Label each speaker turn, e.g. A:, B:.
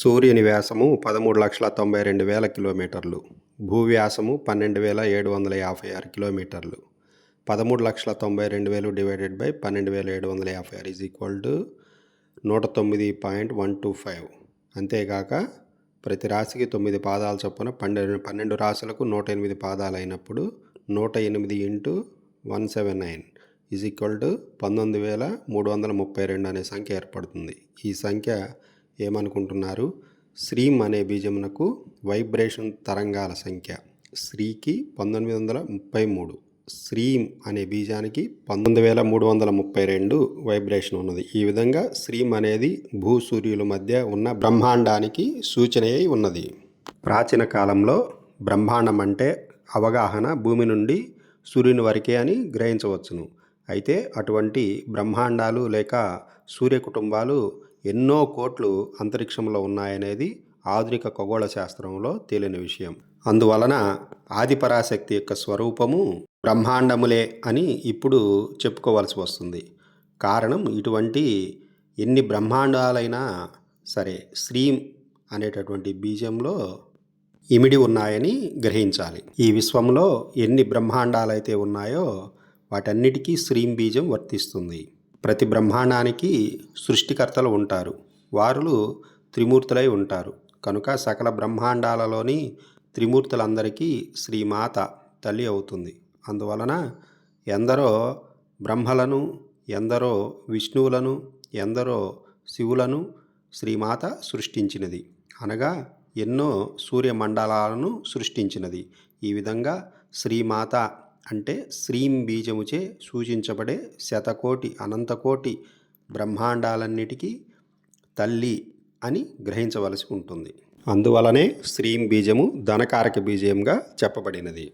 A: సూర్యుని వ్యాసము పదమూడు లక్షల తొంభై రెండు వేల కిలోమీటర్లు భూవ్యాసము పన్నెండు వేల ఏడు వందల యాభై ఆరు కిలోమీటర్లు. పదమూడు లక్షల తొంభై రెండు వేలు డివైడెడ్ బై పన్నెండు వేల ఏడు వందల యాభై ఆరు ఈజ్ ఈక్వల్ టు నూట తొమ్మిది పాయింట్ వన్ టూ ఫైవ్. అంతేకాక ప్రతి రాశికి తొమ్మిది పాదాల చొప్పున పన్నెండు పన్నెండు రాశులకు నూట ఎనిమిది పాదాలు అయినప్పుడు నూట ఎనిమిది into one seven nine is equal to పంతొమ్మిది వేల మూడు వందల ముప్పై రెండు అనే సంఖ్య ఏర్పడుతుంది. ఈ సంఖ్య ఏమనుకుంటున్నారు? శ్రీం అనే బీజమునకు వైబ్రేషన్ తరంగాల సంఖ్య. శ్రీకి పంతొమ్మిది వందల ముప్పై మూడు. శ్రీం అనే బీజానికి పంతొమ్మిది వేల మూడు వందల ముప్పై రెండు వైబ్రేషన్ ఉన్నది. ఈ విధంగా శ్రీం అనేది భూ సూర్యుల మధ్య ఉన్న బ్రహ్మాండానికి సూచన అయి ఉన్నది. ప్రాచీన కాలంలో బ్రహ్మాండం అంటే అవగాహన భూమి నుండి సూర్యుని వరకే అని గ్రహించవచ్చును. అయితే అటువంటి బ్రహ్మాండాలు లేక సూర్య కుటుంబాలు ఎన్నో కోట్లు అంతరిక్షంలో ఉన్నాయనేది ఆధునిక ఖగోళ శాస్త్రంలో తేలిన విషయం. అందువలన ఆదిపరాశక్తి యొక్క స్వరూపము బ్రహ్మాండములే అని ఇప్పుడు చెప్పుకోవాల్సి వస్తుంది. కారణం ఇటువంటి ఎన్ని బ్రహ్మాండాలైనా సరే శ్రీం అనేటటువంటి బీజంలో ఇమిడి ఉన్నాయని గ్రహించాలి. ఈ విశ్వంలో ఎన్ని బ్రహ్మాండాలైతే ఉన్నాయో వాటన్నిటికీ శ్రీం బీజం వర్తిస్తుంది. ప్రతి బ్రహ్మాండానికి సృష్టికర్తలు ఉంటారు. వారులు త్రిమూర్తులై ఉంటారు. కనుక సకల బ్రహ్మాండాలలోని త్రిమూర్తులందరికీ శ్రీమాత తల్లి అవుతుంది. అందువలన ఎందరో బ్రహ్మలను ఎందరో విష్ణువులను ఎందరో శివులను శ్రీమాత సృష్టించినది. అనగా ఎన్నో సూర్యమండలాలను సృష్టించినది. ఈ విధంగా శ్రీమాత అంటే శ్రీం బీజముచే సూచించబడే శతకోటి అనంతకోటి బ్రహ్మాండాలన్నిటికీ తల్లి అని గ్రహించవలసి ఉంటుంది. అందువలనే శ్రీం బీజము ధనకారక బీజంగా చెప్పబడినది.